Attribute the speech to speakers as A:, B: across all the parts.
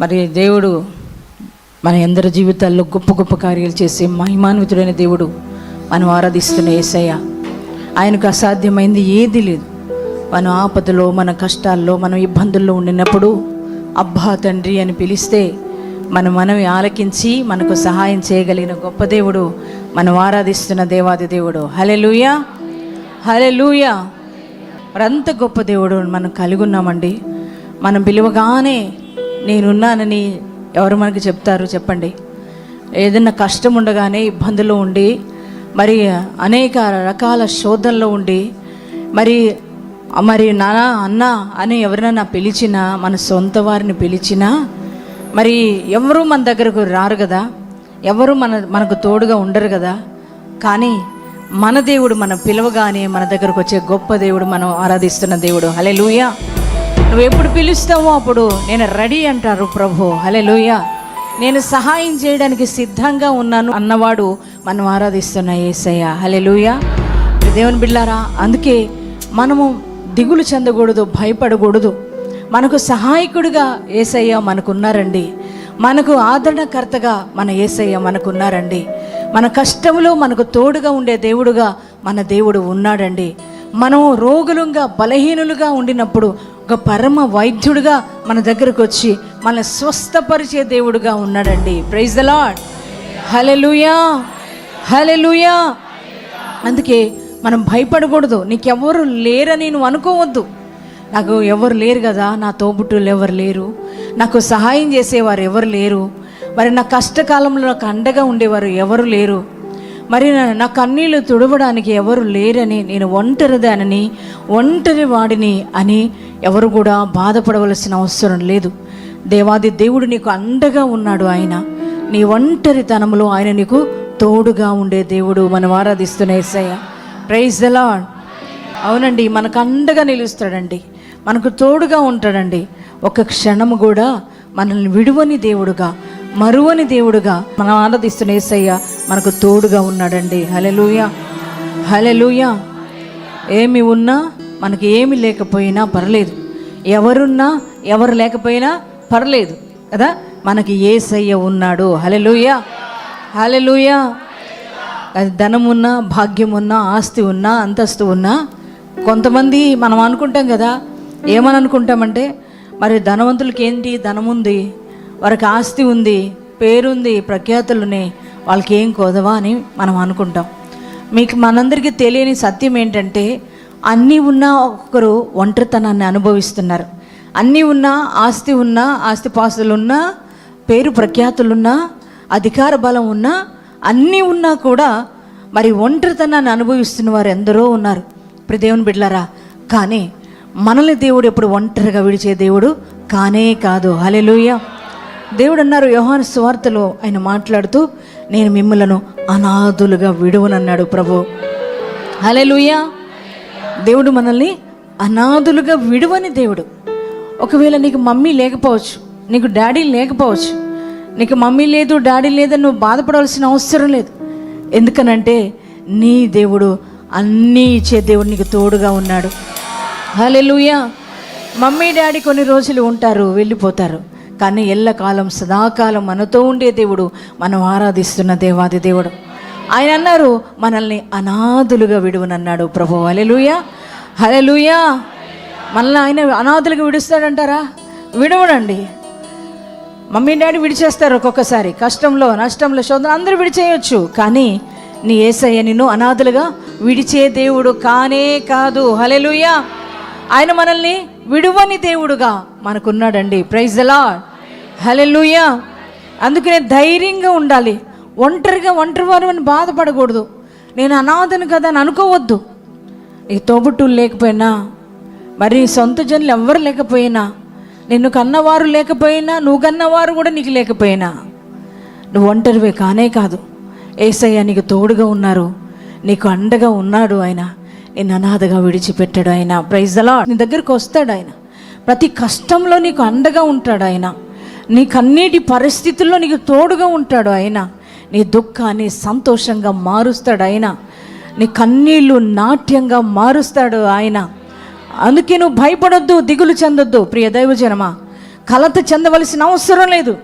A: మరి దేవుడు మన అందరి జీవితాల్లో గొప్ప గొప్ప కార్యాలు చేసే మహిమాన్వితుడైన దేవుడు మనం ఆరాధిస్తున్న ఏసయ్య. ఆయనకు అసాధ్యమైంది ఏది లేదు. మన ఆపదలో మన కష్టాల్లో మనం ఇబ్బందుల్లో ఉండినప్పుడు అబ్బా తండ్రి అని పిలిస్తే మన మనవి ఆలకించి మనకు సహాయం చేయగలిగిన గొప్ప దేవుడు మనం ఆరాధిస్తున్న దేవాది దేవుడు. హలెలుయా హలెలుయా మరంత గొప్ప దేవుడు మనం కలిగి ఉన్నామండి. మనం పిలువగానే నేనున్నానని ఎవరు మనకి చెప్తారు చెప్పండి. ఏదైనా కష్టం ఉండగానే ఇబ్బందులు ఉండి మరి అనేక రకాల శోధనలో ఉండి మరి మరి నా అన్న అని ఎవరైనా పిలిచినా మన సొంత వారిని పిలిచినా మరి ఎవరు మన దగ్గరకు రారు కదా. ఎవరు మన మనకు తోడుగా ఉండరు కదా. కానీ మన దేవుడు మనం పిలవగానే మన దగ్గరకు వచ్చే గొప్ప దేవుడు మనం ఆరాధిస్తున్న దేవుడు. హలే నువ్వు ఎప్పుడు పిలుస్తావో అప్పుడు నేను రెడీ అంటారు ప్రభు. హలే నేను సహాయం చేయడానికి సిద్ధంగా ఉన్నాను అన్నవాడు మనం ఆరాధిస్తున్న ఏసయ్య. హలే దేవుని బిళ్ళారా అందుకే మనము దిగులు చెందకూడదు భయపడకూడదు. మనకు సహాయకుడిగా ఏసయ్య మనకున్నారండి. మనకు ఆదరణకర్తగా మన ఏసయ్య మనకున్నారండి. మన కష్టంలో మనకు తోడుగా ఉండే దేవుడుగా మన దేవుడు ఉన్నాడండి. మనము రోగులుగా బలహీనులుగా ఉండినప్పుడు ఒక పరమ వైద్యుడిగా మన దగ్గరకు వచ్చి మన స్వస్థపరిచే దేవుడుగా ఉన్నాడండి. Praise the lord hallelujah hallelujah అందుకే మనం భయపడకూడదు. నీకెవరు లేరని నువ్వు అనుకోవద్దు. నాకు ఎవరు లేరు కదా నా తోబుట్టులు ఎవరు లేరు. నాకు సహాయం చేసేవారు ఎవరు లేరు. మరి నా కష్టకాలంలో నాకు అండగా ఉండేవారు ఎవరు లేరు. మరి నా- కన్నీళ్ళు కన్నీళ్ళు తుడవడానికి ఎవరు లేరని నేను ఒంటరిదానని ఒంటరి వాడిని అని ఎవరు కూడా బాధపడవలసిన అవసరం లేదు. దేవాది దేవుడు నీకు అండగా ఉన్నాడు ఆయన. నీ ఒంటరితనంలో ఆయన నీకు తోడుగా ఉండే దేవుడు మనం ఆరాధిస్తున్న ఏసయ్య. ప్రైజ్ ద లాడ్ అవునండి మనకు అండగా నిలుస్తాడండి. మనకు తోడుగా ఉంటాడండి. ఒక క్షణం కూడా మనల్ని విడువని దేవుడుగా మరువని దేవుడుగా మనం ఆరాధిస్తున్న ఏసయ్య మనకు తోడుగా ఉన్నాడండి. హలెలుయ హలెలుయ ఏమి ఉన్నా మనకి ఏమి లేకపోయినా పర్లేదు. ఎవరున్నా ఎవరు లేకపోయినా పర్లేదు. కదా? మనకి ఏసయ్య ఉన్నాడు. హలెలుయ హలెలుయ అది ధనం ఉన్నా భాగ్యం ఉన్నా ఆస్తి ఉన్నా అంతస్తు ఉన్నా కొంతమంది మనం అనుకుంటాం కదా? ఏమని అనుకుంటామంటే మరి ధనవంతులకి ఏంటి? ధనం ఉంది వారికి ఆస్తి ఉంది పేరుంది ప్రఖ్యాతులుని వాళ్ళకి ఏం కోదవా అని మనం అనుకుంటాం. మీకు మనందరికీ తెలియని సత్యం ఏంటంటే అన్నీ ఉన్నా ఒక్కరు ఒంటరితనాన్ని అనుభవిస్తున్నారు. అన్నీ ఉన్నా ఆస్తి ఉన్నా ఆస్తిపాస్తులు ఉన్నా పేరు ప్రఖ్యాతులున్నా అధికార బలం ఉన్నా అన్నీ ఉన్నా కూడా మరి ఒంటరితనాన్ని అనుభవిస్తున్న వారు ఎందరో ఉన్నారు. ఇప్పుడు దేవుని బిడ్డలారా కానీ మనల్ని దేవుడు ఎప్పుడు ఒంటరిగా విడిచే దేవుడు కానే కాదు. హలెలూయ దేవుడు అన్నారు యోహాను సువార్తలో ఆయన మాట్లాడుతూ నేను మిమ్మలను అనాథులుగా విడువనన్నాడు ప్రభు. హలెలూయా దేవుడు మనల్ని అనాథులుగా విడువని దేవుడు. ఒకవేళ నీకు మమ్మీ లేకపోవచ్చు నీకు డాడీ లేకపోవచ్చు నీకు మమ్మీ లేదు డాడీ లేదని నువ్వు బాధపడవలసిన అవసరం లేదు. ఎందుకనంటే నీ దేవుడు అన్నీ ఇచ్చే దేవుడు నీకు తోడుగా ఉన్నాడు. హలెలుయా మమ్మీ డాడీ కొన్ని రోజులు ఉంటారు వెళ్ళిపోతారు. కానీ ఎల్లకాలం సదాకాలం మనతో ఉండే దేవుడు మనం ఆరాధిస్తున్న దేవాది దేవుడు. ఆయన అన్నారు మనల్ని అనాథులుగా విడువనన్నాడు ప్రభు. హలెలుయా హలెలుయా మనల్ని ఆయన అనాథులుగా విడుస్తాడంటారా? విడవడండి. మమ్మీ డాడీ విడిచేస్తారు ఒక్కొక్కసారి. కష్టంలో నష్టంలో శోధన అందరూ విడిచేయొచ్చు. కానీ నీ ఏసయ్య నిన్ను అనాథులుగా విడిచే దేవుడు కానే కాదు. హలెలుయా ఆయన మనల్ని విడువని దేవుడుగా మనకున్నాడండి. ప్రైజ్ ఎలా హలెలుయా అందుకనే ధైర్యంగా ఉండాలి. ఒంటరిగా ఒంటరి వారు అని బాధపడకూడదు. నేను అనాథను కదా అని అనుకోవద్దు. నీ తోబుట్టులు లేకపోయినా మరి సొంత జనులు ఎవ్వరు లేకపోయినా నిన్ను కన్నవారు లేకపోయినా నువ్వు కన్నవారు కూడా నీకు లేకపోయినా నువ్వు ఒంటరివే కానే కాదు. ఏసయ్య నీకు తోడుగా ఉన్నారు. నీకు అండగా ఉన్నాడు ఆయన. నిన్ను అనాథగా విడిచిపెట్టాడు ఆయన. ప్రైజ్ అలా నీ దగ్గరికి వస్తాడు ఆయన. ప్రతి కష్టంలో నీకు అండగా ఉంటాడు ఆయన. నీ కన్నీటి పరిస్థితుల్లో నీకు తోడుగా ఉంటాడు ఆయన. నీ దుఃఖాన్ని సంతోషంగా మారుస్తాడు ఆయన. నీ కన్నీళ్ళు నాట్యంగా మారుస్తాడు ఆయన. అందుకే నువ్వు భయపడొద్దు దిగులు చెందొద్దు ప్రియ దైవజనమా. కలత చెందవలసిన అవసరం లేదు.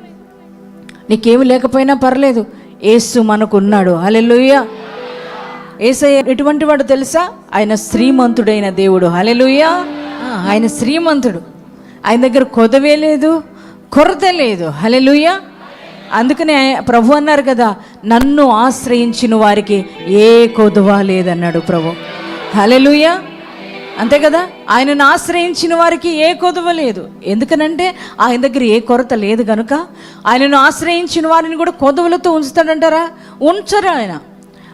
A: నీకేమి లేకపోయినా పర్లేదు. ఏసు మనకు ఉన్నాడు. హలెలుయ్య ఏసయ్య ఎటువంటి వాడు తెలుసా? ఆయన శ్రీమంతుడైన దేవుడు. హలెలుయ్య ఆయన శ్రీమంతుడు. ఆయన దగ్గర కొదవే లేదు కొరత లేదు. హలెలుయ్య అందుకనే ప్రభు అన్నారు కదా నన్ను ఆశ్రయించిన వారికి ఏ కొదువ లేదన్నాడు ప్రభు. హలెలుయ్య అంతే కదా? ఆయనను ఆశ్రయించిన వారికి ఏ కొదువ లేదు. ఎందుకనంటే ఆయన దగ్గర ఏ కొరత లేదు కనుక ఆయనను ఆశ్రయించిన వారిని కూడా కొదవలతో ఉంచుతాడంటారా? ఉంచరు ఆయన.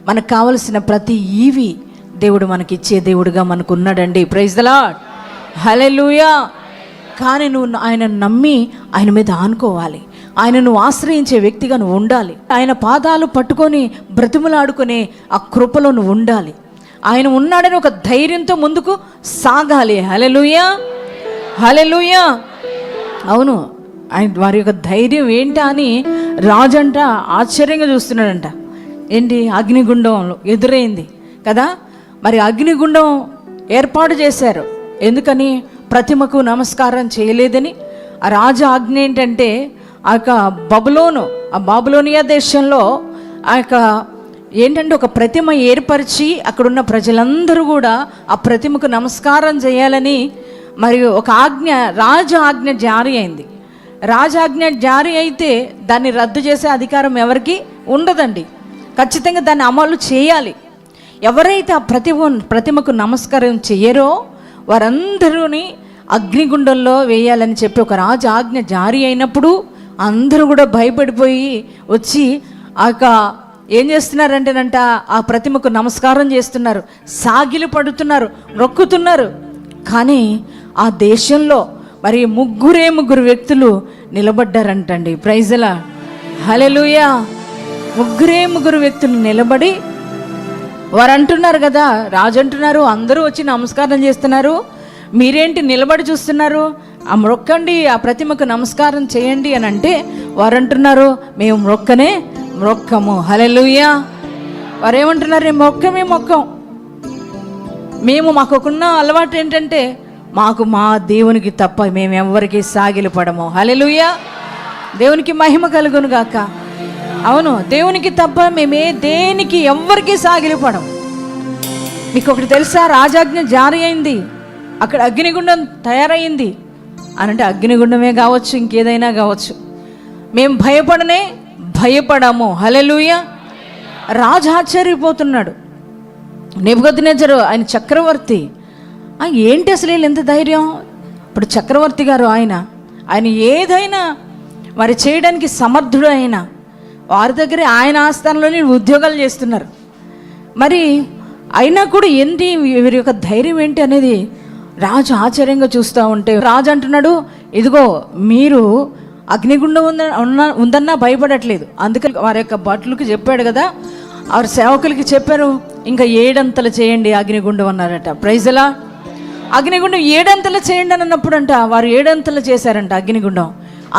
A: మనకు కావలసిన ప్రతి ఈవి దేవుడు మనకి ఇచ్చే దేవుడుగా మనకు ఉన్నాడండి ప్రైజ్ ద లాడ్ హలెలుయా కానీ నువ్వు ఆయన నమ్మి ఆయన మీద ఆనుకోవాలి. ఆయన నువ్వు ఆశ్రయించే వ్యక్తిగా నువ్వు ఉండాలి. ఆయన పాదాలు పట్టుకొని బ్రతిములాడుకునే ఆ కృపలో నువ్వు ఉండాలి. ఆయన ఉన్నాడని ఒక ధైర్యంతో ముందుకు సాగాలి. హలెలుయా హలెలుయా అవును ఆయన వారి యొక్క ధైర్యం ఏంటా అని రాజంట ఆశ్చర్యంగా చూస్తున్నాడంట. ఏంటి? అగ్నిగుండంలో ఎదురైంది కదా? మరి అగ్నిగుండం ఏర్పాటు చేశారు. ఎందుకని? ప్రతిమకు నమస్కారం చేయలేదని. ఆ రాజు ఆజ్ఞ ఏంటంటే ఆ యొక్క బబులోను ఆ బాబులోనియా దేశంలో ఆ యొక్క ఏంటంటే ఒక ప్రతిమ ఏర్పరిచి అక్కడున్న ప్రజలందరూ కూడా ఆ ప్రతిమకు నమస్కారం చేయాలని మరియు ఒక ఆజ్ఞ రాజు ఆజ్ఞ జారీ అయింది. రాజాజ్ఞ జారీ అయితే దాన్ని రద్దు చేసే అధికారం ఎవరికి ఉండదండి. ఖచ్చితంగా దాన్ని అమలు చేయాలి. ఎవరైతే ఆ ప్రతిమ ప్రతిమకు నమస్కారం చేయరో వారందరూని అగ్నిగుండంలో వేయాలని చెప్పి ఒక రాజు ఆజ్ఞ జారీ అయినప్పుడు అందరూ కూడా భయపడిపోయి వచ్చి ఆ యొక్క ఏం చేస్తున్నారంటేనంట ఆ ప్రతిమకు నమస్కారం చేస్తున్నారు. సాగిలు పడుతున్నారు రొక్కుతున్నారు. కానీ ఆ దేశంలో మరి ముగ్గురే ముగ్గురు వ్యక్తులు నిలబడ్డారంటండి. ప్రైజలా. హలెలుయా ముగ్గురే ముగ్గురు వ్యక్తులు నిలబడి వారు అంటున్నారు కదా రాజు అంటున్నారు అందరూ వచ్చి నమస్కారం చేస్తున్నారు. మీరేంటి నిలబడి చూస్తున్నారు? ఆ మొక్కండి ఆ ప్రతిమకు నమస్కారం చేయండి అని అంటే వారు అంటున్నారు మేము మొక్కనే మొక్కము. హలెలుయా వారు ఏమంటున్నారు "మేము మొక్కమే మొక్కం. మేము మాకున్న అలవాటు ఏంటంటే మాకు మా దేవునికి తప్ప మేము ఎవరికి సాగిలి పడము హలెలుయా దేవునికి మహిమ కలుగును గాక అవును దేవునికి తప్ప మేమే దేనికి ఎవ్వరికి సాగిలిపడం. మీకు ఒకటి తెలుసా రాజాజ్ఞ జారీ అయింది అక్కడ అగ్నిగుండం తయారైంది అని అంటే అగ్నిగుండమే కావచ్చు ఇంకేదైనా కావచ్చు. మేము భయపడనే భయపడము. హలెలుయ రాజు ఆశ్చర్యపోతున్నాడు. నెబుగద్నెజరు ఆయన చక్రవర్తి. ఏంటి అసలు వీళ్ళు ఎంత ధైర్యం? ఇప్పుడు చక్రవర్తి గారు ఆయన ఆయన ఏదైనా మరి చేయడానికి సమర్థుడు అయినా వారి దగ్గరే ఆయన ఆస్థానంలోనే ఉద్యోగాలు చేస్తున్నారు. మరి అయినా కూడా ఏంటి వీరి యొక్క ధైర్యం ఏంటి అనేది రాజు ఆశ్చర్యంగా చూస్తూ ఉంటే రాజు అంటున్నాడు ఇదిగో మీరు అగ్నిగుండం ఉంద ఉన్న ఉందన్నా భయపడట్లేదు. అందుకని వారి యొక్క భటులకు చెప్పాడు కదా వారి సేవకులకి చెప్పారు ఇంకా ఏడంతలు చేయండి అగ్నిగుండం అన్నారట. ప్రైజలా అగ్నిగుండం ఏడంతలు చేయండి అని అన్నప్పుడంట వారు ఏడంతలు చేశారంట అగ్నిగుండం.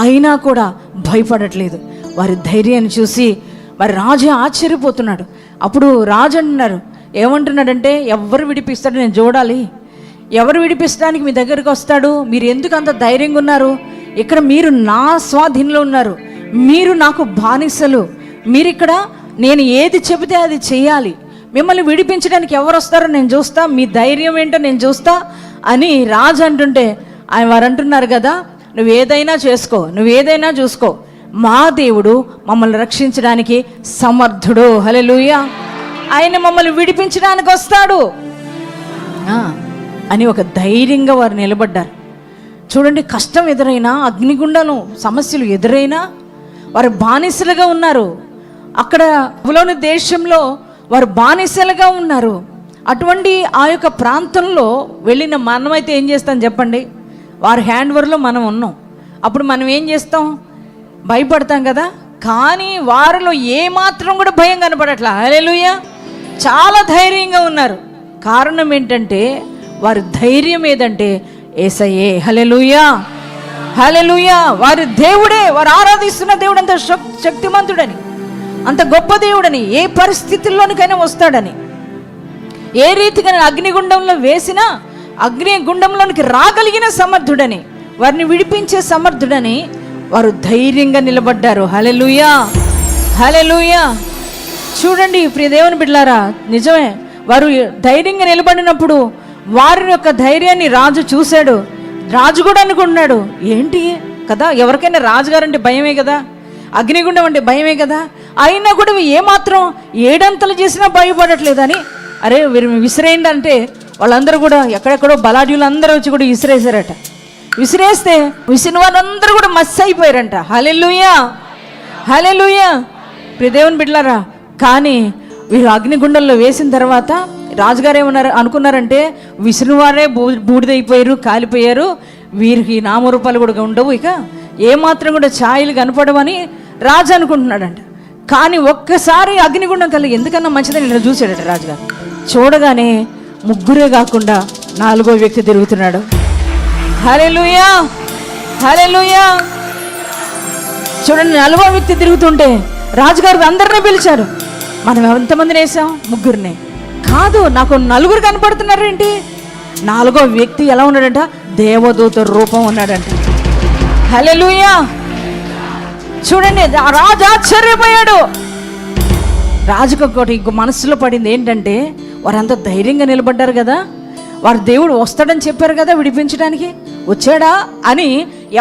A: అయినా కూడా భయపడట్లేదు. వారి ధైర్యాన్ని చూసి మరి రాజు ఆశ్చర్యపోతున్నాడు. అప్పుడు రాజు అంటున్నారు ఏమంటున్నాడంటే ఎవరు విడిపిస్తాడు? నేను చూడాలి. ఎవరు విడిపించడానికి మీ దగ్గరికి వస్తాడు? మీరు ఎందుకు అంత ధైర్యంగా ఉన్నారు? ఇక్కడ మీరు నా స్వాధీనంలో ఉన్నారు. మీరు నాకు బానిసలు. మీరు ఇక్కడ నేను ఏది చెబితే అది చేయాలి. మిమ్మల్ని విడిపించడానికి ఎవరు వస్తారో నేను చూస్తా. మీ ధైర్యం ఏంటో నేను చూస్తా అని రాజు అంటుంటే ఆయన వారు అంటున్నారు కదా నువ్వు ఏదైనా చేసుకో. నువ్వు ఏదైనా చూసుకో. మా దేవుడు మమ్మల్ని రక్షించడానికి సమర్థుడు. హలెలూయా ఆయన మమ్మల్ని విడిపించడానికి వస్తాడు. అని ఒక ధైర్యంగా వారు నిలబడ్డారు. చూడండి కష్టం ఎదురైనా అగ్నిగుండను సమస్యలు ఎదురైనా వారు బానిసలుగా ఉన్నారు. అక్కడ లోని దేశంలో వారు బానిసలుగా ఉన్నారు. అటువంటి ఆ యొక్క ప్రాంతంలో వెళ్ళిన మనమైతే ఏం చేస్తాం చెప్పండి? వారి హ్యాండ్ ఓవర్లో మనం ఉన్నాం. అప్పుడు మనం ఏం చేస్తాం? భయపడతాం కదా? కానీ వారిలో ఏ మాత్రం కూడా భయం కనపడట్లా. హల్లెలూయా. చాలా ధైర్యంగా ఉన్నారు. కారణం ఏంటంటే వారి ధైర్యం ఏదంటే ఏసయ్యే. హలెలుయా హలెలుయా వారి దేవుడే వారు ఆరాధిస్తున్న దేవుడు అంత శక్- శక్తిమంతుడని. అంత గొప్ప దేవుడని. ఏ పరిస్థితుల్లోనికైనా వస్తాడని. ఏ రీతిగా అగ్నిగుండంలో వేసినా అగ్ని గుండంలోనికి రాగలిగిన సమర్థుడని వారిని విడిపించే సమర్థుడని వారు ధైర్యంగా నిలబడ్డారు. హలెలుయా హలెలుయా చూడండి ప్రియ దేవుని బిడ్లారా నిజమే వారు ధైర్యంగా నిలబడినప్పుడు వారి యొక్క ధైర్యాన్ని రాజు చూశాడు. రాజు కూడా అనుకుంటున్నాడు ఏంటి? కదా ఎవరికైనా రాజుగారు అంటే భయమే కదా? అగ్నిగుండం అంటే భయమే కదా? అయినా కూడా ఏమాత్రం ఏడంతలు చేసినా భయపడట్లేదని అరే వీరు విసిరేయండి అంటే వాళ్ళందరూ కూడా ఎక్కడెక్కడో బలాఢ్యులు అందరూ వచ్చి కూడా విసిరేశారట. విసిరేస్తే విసిన వారందరూ కూడా మస్ అయిపోయారంట. హలెలుయా హలెలుయా దేవుని బిడ్డలారా కానీ వీరు అగ్నిగుండంలో వేసిన తర్వాత రాజుగారు ఏమన్నారు అనుకున్నారంటే విసిరివారే బూ బూడిదైపోయారు కాలిపోయారు వీరికి నామరూపాలు కూడా ఉండవు ఇక. ఏమాత్రం కూడా ఛాయలు కనపడవని రాజు అనుకుంటున్నాడంట. కానీ ఒక్కసారి అగ్నిగుండం కలిగి ఎందుకన్నా మంచిదని ఇలా చూశాడట రాజుగారు. చూడగానే ముగ్గురే కాకుండా నాలుగో వ్యక్తి తిరుగుతున్నాడు. హలెలుయా హలెలుయా చూడండి నలుగో వ్యక్తి తిరుగుతుంటే రాజుగారు అందరినీ పిలిచారు. మనం ఎంతమందిని వేసాం? ముగ్గురిని. కాదు నాకు నలుగురు కనపడుతున్నారు ఏంటి నాలుగో వ్యక్తి ఎలా ఉన్నాడంట? దేవదూత రూపం ఉన్నాడంట. హలెలుయా చూడండి రాజు ఆశ్చర్యపోయాడు. రాజుకు ఒకటి ఇంకో మనసులో పడింది ఏంటంటే వారంతా ధైర్యంగా నిలబడ్డారు కదా. వారు దేవుడు వస్తాడని చెప్పారు కదా విడిపించడానికి. వచ్చాడా అని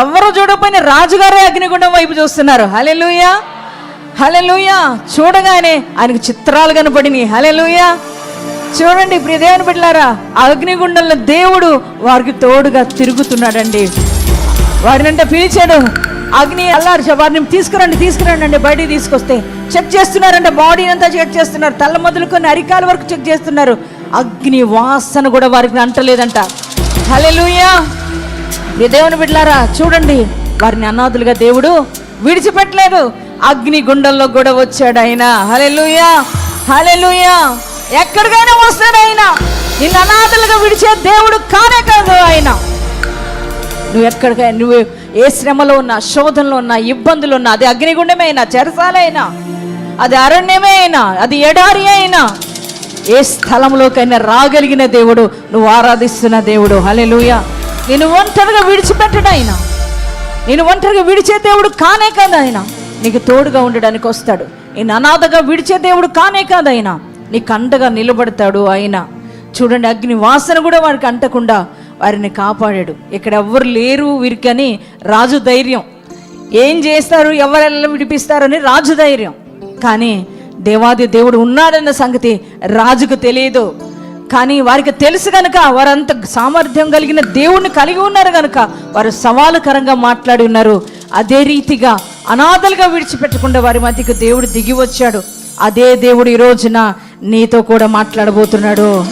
A: ఎవరు చూడకపోయిన రాజుగారే అగ్నిగుండం వైపు చూస్తున్నారు. హలెలుయా హలెలుయా చూడగానే ఆయనకు చిత్రాలు కనపడినాయి. హలెలుయా చూడండి ప్రియ దేవుని బిడ్డలారా అగ్నిగుండంలో దేవుడు వారికి తోడుగా తిరుగుతున్నాడండి. వారినంటే పిలిచాడు. అగ్ని అల్లారు వారిని తీసుకురండి తీసుకురండి అండి బయటికి తీసుకొస్తే. చెక్ చేస్తున్నారంటే బాడీని అంతా చెక్ చేస్తున్నారు. తల మొదలుకొని అరికాల వరకు చెక్ చేస్తున్నారు. అగ్ని వాసన కూడా వారికి అంటలేదంట. హలెలుయా ఈ దేవుని బిడ్డలారా చూడండి వారిని అనాథులుగా దేవుడు విడిచిపెట్టలేదు. అగ్ని గుండంలో కూడా వచ్చాడు ఆయన. హలెలుయా హలెలుయా ఎక్కడికైనా వస్తాడు ఆయన. నిన్ను అనాథలుగా విడిచే దేవుడు కానే కాదు ఆయన. నువ్వు ఎక్కడికైనా నువ్వు ఏ శ్రమలో ఉన్నా శోధనలో ఉన్నా ఇబ్బందులు ఉన్నా అది అగ్నిగుండమే అయినా చెరసాలైనా అది అరణ్యమే అయినా అది ఎడారి అయినా ఏ స్థలంలోకైనా రాగలిగిన దేవుడు నువ్వు ఆరాధిస్తున్న దేవుడు. హలెలుయ నేను ఒంటరిగా విడిచిపెట్టడు ఆయన. నేను ఒంటరిగా విడిచే దేవుడు కానే కాదు ఆయన. నీకు తోడుగా ఉండడానికి వస్తాడు. నేను అనాథగా విడిచే దేవుడు కానే కాదు ఆయన. నీకు అండగా నిలబడతాడు ఆయన. చూడండి అగ్ని వాసన కూడా వారికి అంటకుండా వారిని కాపాడాడు. ఇక్కడ ఎవ్వరు లేరు వీరికని రాజు ధైర్యం. ఏం చేస్తారు ఎవరెల్లా విడిపిస్తారని రాజు ధైర్యం. కానీ దేవాది దేవుడు ఉన్నాడన్న సంగతి రాజుకు తెలియదు. కానీ వారికి తెలుసు కనుక వారంత సామర్థ్యం కలిగిన దేవుణ్ణి కలిగి ఉన్నారు కనుక వారు సవాలుకరంగా మాట్లాడి ఉన్నారు. అదే రీతిగా అనాథలుగా విడిచిపెట్టకుండా వారి మధ్యకు దేవుడు దిగి వచ్చాడు. అదే దేవుడు ఈ రోజున నీతో కూడా మాట్లాడబోతున్నాడు.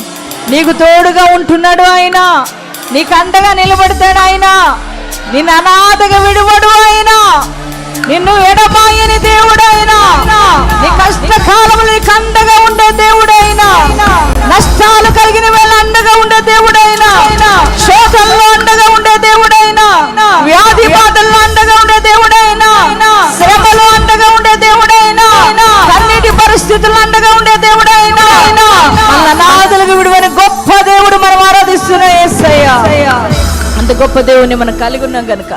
A: నీకు తోడుగా ఉంటున్నాడు ఆయన. నీకు అండగా నిలబడతాడు ఆయన. నిన్ను అనాథగా విడువడు ఆయన. నిన్ను ఎడబాయని దేవుడు ఆయన. నీ కష్టకాలంలో నీకు అండగా ఉండే దేవుడు ఆయన. నష్టాలు కలిగిన వేళ అండగా ఉండే దేవుడు ఆయన శోధంలో అండగా ఉండే దేవుడు ఆయన వ్యాధి బాధల్లో అండగా ఉండే దేవుడు ఆయన శ్రమలో అండగా ఉండే దేవుడు ఆయన అన్నిటి పరిస్థితుల్లో అండగా ఉండే దేవుడు ఆయన మన నాదులకు విడువని గొప్ప దేవుడు మనం ఆరాధిస్తున్న అంత గొప్ప దేవుడిని మనం కలిగి ఉన్నాం కనుక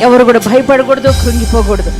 A: ఎవరు కూడా భయపడకూడదు కృంగిపోకూడదు.